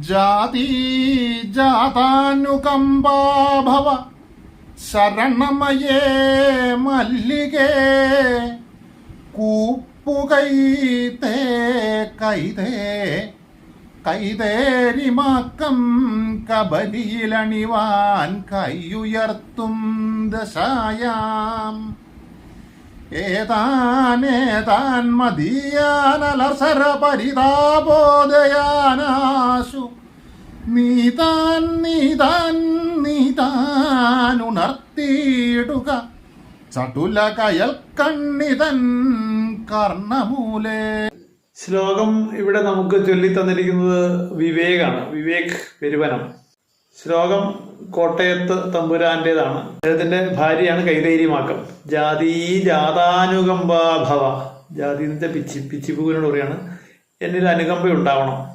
ജാതി ജാതാനുകമ്പാഭവ ശരണമയേ മല്ലികേ. കൂപ്പുകൈതേ കൈതേ കൈതേരിമാക്കം കബലിയിലണിവാൻ കൈയുയർത്തും ദശായാം. ഏതാനേതാൻ മതിയാനലസര പരിതാപോദയാനാശു നീതാൻ നീതാൻ ഉണർത്തിയിടുക. ചടുല കയൽ കണ്ണിതൻ കർണമൂലേ. ശ്ലോകം ഇവിടെ നമുക്ക് ചൊല്ലി തന്നിരിക്കുന്നത് വിവേകാണ്. വിവേക് പെരുവനം. ശ്ലോകം കോട്ടയത്ത് തമ്പുരാന്റേതാണ്. അദ്ദേഹത്തിന്റെ ഭാര്യയാണ് കൈതേരിമാക്കം. ജാതി ജാതാനുകമ്പാഭവ. ജാതി പിച്ചി പിച്ചിപ്പൂവിനോട് പറയാണ് എന്നിൽ അനുകമ്പ ഉണ്ടാവണം